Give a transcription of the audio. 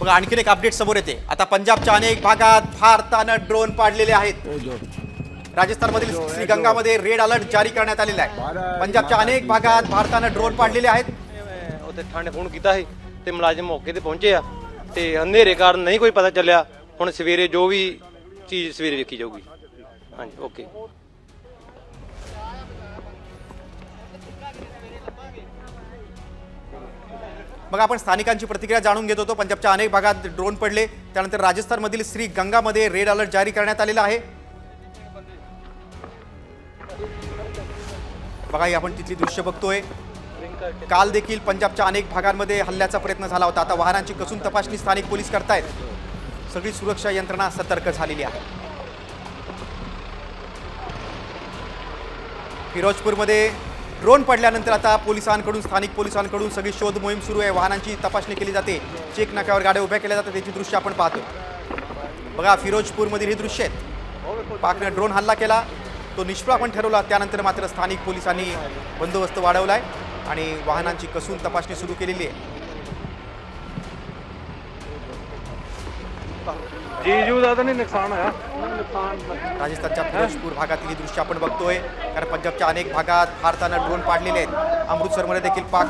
बघा आणखीन एक अपडेट समोर येते आता पंजाबच्या अनेक भागात भारतानं ड्रोन पाडलेले आहेत राजस्थानमधील श्रीगंगामध्ये रेड अलर्ट जारी करण्यात आलेला आहे पंजाबच्या अनेक भागात भारतानं ड्रोन पाडलेले आहेत ਮੈਂ ਉੱਥੇ ਥਾਣੇ ਫੋਨ ਕੀਤਾ ਸੀ ਤੇ ਮੁਲਾਜ਼ਮ ਮੌਕੇ ਤੇ ਪਹੁੰਚੇ ਆ ਤੇ ਹਨੇਰੇ ਕਾਰਨ ਨਹੀਂ ਕੋਈ ਪਤਾ ਚੱਲਿਆ ਹੁਣ ਸਵੇਰੇ ਜੋ ਵੀ ਚੀਜ਼ ਸਵੇਰੇ ਵੇਖੀ ਜਾਊਗੀ ਹਾਂਜੀ ਓਕੇ मग आपण स्थानिकांची प्रतिक्रिया जाणून घेत होतो. पंजाबच्या अनेक भागात ड्रोन पडले. त्यानंतर राजस्थानमधील श्री गंगामध्ये रेड अलर्ट जारी करण्यात आलेला आहे. बघा ही आपण तिथली दृश्य बघतोय. काल देखील पंजाबच्या अनेक भागांमध्ये हल्ल्याचा प्रयत्न झाला होता. आता वाहनांची कसून तपासणी स्थानिक पोलीस करतायत. सगळी सुरक्षा यंत्रणा सतर्क झालेली आहे. फिरोजपूरमध्ये ड्रोन पडल्यानंतर आता पोलिसांकडून स्थानिक पोलिसांकडून सगळी शोध मोहीम सुरू आहे. वाहनांची तपासणी केली जाते. चेक नाक्यावर गाड्या उभ्या केल्या जातात. त्याची दृश्य आपण पाहतो बघा फिरोजपूरमधील ही दृश्य आहेत पाकनं ड्रोन हल्ला केला. तो निष्फळ आपण ठरवला. त्यानंतर मात्र स्थानिक पोलिसांनी बंदोबस्त वाढवला आहे आणि वाहनांची कसून तपासणी सुरू केलेली आहे. राजस्थानच्या फिरोजपूर भागातील ही दृश्य आपण बघतोय. कारण पंजाबच्या अनेक भागात भारतानं ड्रोन पाडलेले आहेत. अमृतसरमध्ये देखील पाक